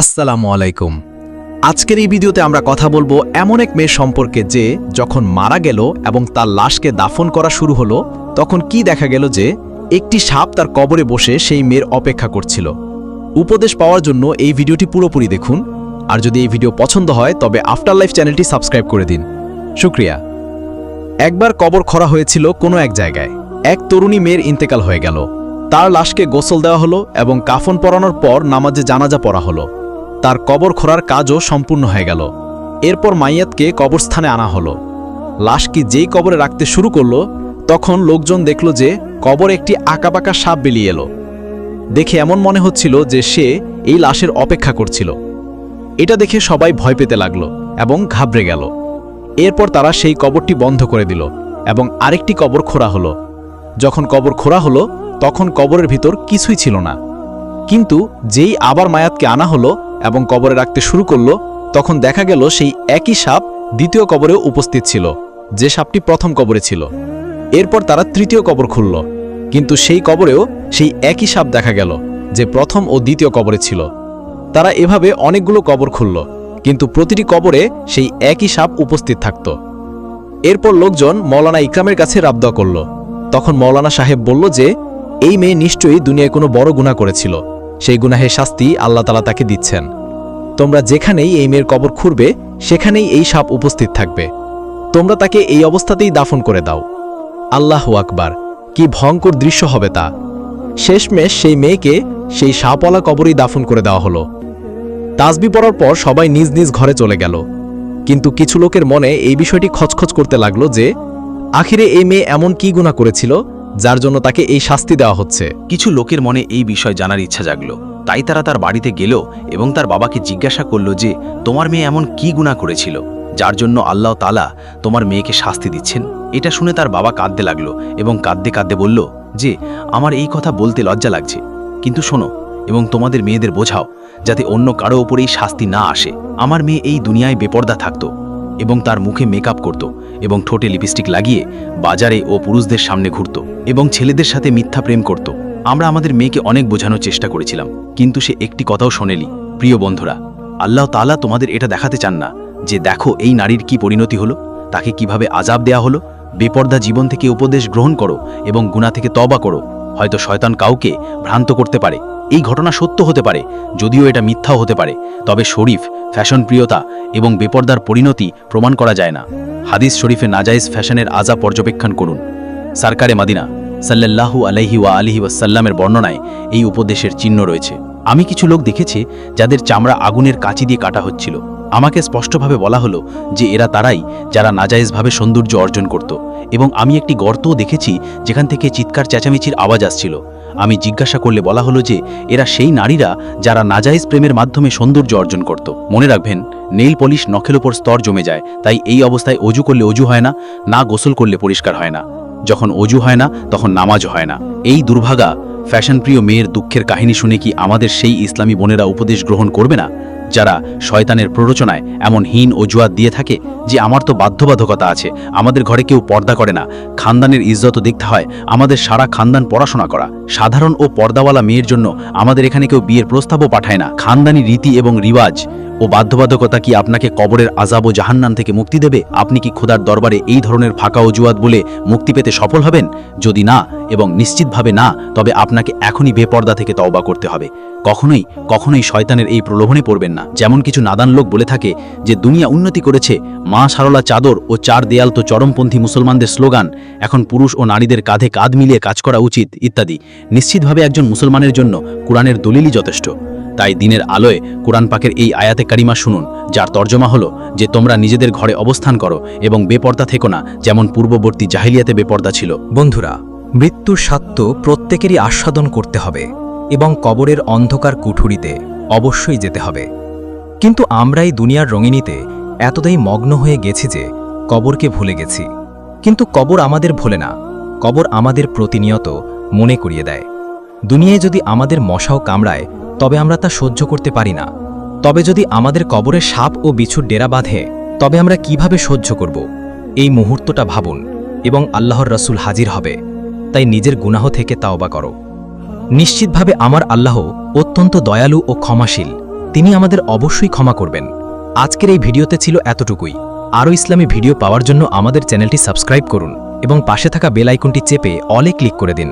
আসসালামু আলাইকুম। আজকের এই ভিডিওতে আমরা কথা বলব এমন এক মেয়ে সম্পর্কে যে যখন মারা গেল এবং তার লাশকে দাফন করা শুরু হলো, তখন কি দেখা গেল যে একটি সাপ তার কবরে বসে সেই মেয়ের অপেক্ষা করছিল। উপদেশ পাওয়ার জন্য এই ভিডিওটি পুরোপুরি দেখুন। আর যদি এই ভিডিও পছন্দ হয়, তবে আফটার লাইফ চ্যানেলটি সাবস্ক্রাইব করে দিন। শুক্রিয়া। একবার কবর খরা হয়েছিল কোনো এক জায়গায়। এক তরুণী মেয়ের ইন্তেকাল হয়ে গেল। তার লাশকে গোসল দেওয়া হলো এবং কাফন পরানোর পর নামাজে জানাজা পড়া হলো। তার কবর খোঁড়ার কাজও সম্পূর্ণ হয়ে গেল। এরপর মাইয়াতকে কবরস্থানে আনা হলো। লাশকে যেই কবরে রাখতে শুরু করল, তখন লোকজন দেখল যে কবর একটি আঁকাবাঁকা সাপ বেরিয়ে এলো। দেখে এমন মনে হচ্ছিল যে সে এই লাশের অপেক্ষা করছিল। এটা দেখে সবাই ভয় পেতে লাগল এবং ঘাবড়ে গেল। এরপর তারা সেই কবরটি বন্ধ করে দিল এবং আরেকটি কবর খোঁড়া হলো। যখন কবর খোঁড়া হলো, তখন কবরের ভিতর কিছুই ছিল না। কিন্তু যেই আবার মায়াতকে আনা হলো এবং কবরে রাখতে শুরু করল, তখন দেখা গেল সেই একই সাপ দ্বিতীয় কবরেও উপস্থিত ছিল, যে সাপটি প্রথম কবরে ছিল। এরপর তারা তৃতীয় কবর খুলল, কিন্তু সেই কবরেও সেই একই সাপ দেখা গেল, যে প্রথম ও দ্বিতীয় কবরে ছিল। তারা এভাবে অনেকগুলো কবর খুলল, কিন্তু প্রতিটি কবরে সেই একই সাপ উপস্থিত থাকত। এরপর লোকজন মৌলানা ইকরামের কাছে রাবদা করল। তখন মৌলানা সাহেব বলল যে, এই মেয়ে নিশ্চয়ই দুনিয়ায় কোনো বড় গুণা করেছিল। সেই গুনাহের শাস্তি আল্লাহ তালা তাকে দিচ্ছেন। তোমরা যেখানেই এই মেয়ের কবর খুঁড়বে, সেখানেই এই সাপ উপস্থিত থাকবে। তোমরা তাকে এই অবস্থাতেই দাফন করে দাও। আল্লাহ আকবার, কি ভয়ঙ্কর দৃশ্য হবে তা। শেষমেশ সেই মেয়েকে সেই সাপওয়ালা কবরেই দাফন করে দেওয়া হলো। তাসবি পড়ার পর সবাই নিজ নিজ ঘরে চলে গেল। কিন্তু কিছু লোকের মনে এই বিষয়টি খচখচ করতে লাগল যে, আখিরে এই মেয়ে এমন কি গুণা করেছিল? যার জন্য তাকে এই শাস্তি দেওয়া হচ্ছে। কিছু লোকের মনে এই বিষয় জানার ইচ্ছা জাগল। তাই তারা তার বাড়িতে গেল এবং তার বাবাকে জিজ্ঞাসা করল যে, তোমার মেয়ে এমন কি গুণা করেছিল, যার জন্য আল্লাহ তালা তোমার মেয়েকে শাস্তি দিচ্ছেন? এটা শুনে তার বাবা কাঁদতে লাগল এবং কাঁদতে কাঁদতে বলল, যে, আমার এই কথা বলতে লজ্জা লাগছে। কিন্তু শোনো, এবং তোমাদের মেয়েদের বোঝাও, যাতে অন্য কারও ওপরেই শাস্তি না আসে। আমার মেয়ে এই দুনিয়ায় বেপর্দা থাকতো। এবং তার মুখে মেকআপ করত এবং ঠোঁটে লিপস্টিক লাগিয়ে বাজারে ও পুরুষদের সামনে ঘুরত এবং ছেলেদের সাথে মিথ্যা প্রেম করত। আমরা আমাদের মেয়েকে অনেক বোঝানোর চেষ্টা করেছিলাম, কিন্তু সে একটি কথাও শোনেনি। প্রিয় বন্ধুরা, আল্লাহ তাআলা তোমাদের এটা দেখাতে চান না যে দেখো এই নারীর কি পরিণতি হলো, তাকে কীভাবে আজাব দেয়া হলো, বেপর্দা জীবন থেকে উপদেশ গ্রহণ করো এবং গুণা থেকে তবা করো। হয়তো শয়তান কাউকে ভ্রান্ত করতে পারে। এই ঘটনা সত্য হতে পারে, যদিও এটা মিথ্যাও হতে পারে। তবে শরীফ ফ্যাশন প্রিয়তা এবং বেপর্দার পরিণতি প্রমাণ করা যায় না। হাদিস শরীফে নাজাইজ ফ্যাশনের আজা পর্যবেক্ষণ করুন। সরকারে মাদিনা সাল্লাল্লাহু আলাইহি ওয়া আলিহি ওয়াসাল্লামের বর্ণনায় এই উপদেশের চিহ্ন রয়েছে। আমি কিছু লোক দেখেছি যাদের চামড়া আগুনের কাঁচি দিয়ে কাটা হচ্ছিল। আমাকে স্পষ্টভাবে বলা হলো যে এরা তারাই যারা নাজাইজভাবে সৌন্দর্য অর্জন করত। এবং আমি একটি গর্তও দেখেছি যেখান থেকে চিৎকার, চেঁচামেচির আওয়াজ আসছিল। আমি জিজ্ঞাসা করলে বলা হলো যে, এরা সেই নারীরা যারা নাজাইজ প্রেমের মাধ্যমে সৌন্দর্য অর্জন করত। মনে রাখবেন, নেইল পলিশ নখের ওপর স্তর জমে যায়, তাই এই অবস্থায় অজু করলে অজু হয় না না গোসল করলে পরিষ্কার হয় না। যখন অজু হয় না, তখন নামাজ হয় না। এই দুর্ভাগা, ফ্যাশনপ্রিয় মেয়ের দুঃখের কাহিনী শুনে কি আমাদের সেই ইসলামী বোনেরা উপদেশ গ্রহণ করবে না? যারা শয়তানের প্ররোচনায় এমন হীন অজুহাত দিয়ে থাকে যে আমার তো বাধ্যবাধকতা আছে, আমাদের ঘরে কেউ পর্দা করে না। খানদানের ইজ্জত দেখতে হয়, আমাদের সারা খানদান পড়াশোনা করা। সাধারণ ও পর্দাওয়ালা মেয়ের জন্য আমাদের এখানে কেউ বিয়ের প্রস্তাবও পাঠায় না। খানদানি রীতি এবং রিওয়াজ ও বাধ্যবাধকতা কি আপনাকে কবরের আজাব ও জাহান্নাম থেকে মুক্তি দেবে? আপনি কি খোদার দরবারে এই ধরনের ফাঁকা অজুয়াত বলে মুক্তি পেতে সফল হবেন? যদি না, এবং নিশ্চিতভাবে না, তবে আপনাকে এখনই বেপর্দা থেকে তওবা করতে হবে। কখনোই কখনোই শয়তানের এই প্রলোভনে পড়বেন না। যেমন কিছু নাদান লোক বলে থাকে যে, দুনিয়া উন্নতি করেছে, মা সারলা চাদর ও চার দেয়াল তো চরমপন্থী মুসলমানদের স্লোগান, এখন পুরুষ ও নারীদের কাঁধে কাঁধ মিলিয়ে কাজ করা উচিত, ইত্যাদি। নিশ্চিতভাবে একজন মুসলমানের জন্য কোরআনের দলিলই যথেষ্ট। তাই দিনের আলোয় কোরআন পাকের এই আয়াতে কারিমা শুনুন, যার তর্জমা হলো যে তোমরা নিজেদের ঘরে অবস্থান করো এবং বেপর্দা থেকো না, যেমন পূর্ববর্তী জাহিলিয়াতে বেপর্দা ছিল। বন্ধুরা, মৃত্যুর স্বাত্য প্রত্যেকেরই আস্বাদন করতে হবে এবং কবরের অন্ধকার কুঠুরিতে অবশ্যই যেতে হবে। কিন্তু আমরাই দুনিয়ার রঙিনীতে এতটাই মগ্ন হয়ে গেছি যে কবরকে ভুলে গেছি। কিন্তু কবর আমাদের ভোলে না, কবর আমাদের প্রতিনিয়ত মনে করিয়ে দেয়। দুনিয়ায় যদি আমাদের মশাও কামড়ায় তবে আমরা তা সহ্য করতে পারি না। তবে যদি আমাদের কবরে সাপ ও বিছুর ডেরা বাঁধে, তবে আমরা কীভাবে সহ্য করব? এই মুহূর্তটা ভাবুন, এবং আল্লাহর রসুল হাজির হবে। তাই নিজের গুনাহ থেকে তাওবা করো। নিশ্চিতভাবে আমার আল্লাহ অত্যন্ত দয়ালু ও ক্ষমাশীল। তিনি আমাদের অবশ্যই ক্ষমা করবেন। আজকের এই ভিডিওতে ছিল এতটুকুই। আরও ইসলামী ভিডিও পাওয়ার জন্য আমাদের চ্যানেলটি সাবস্ক্রাইব করুন, এবং পাশে থাকা বেল আইকনটি চেপে অলে ক্লিক করে দিন।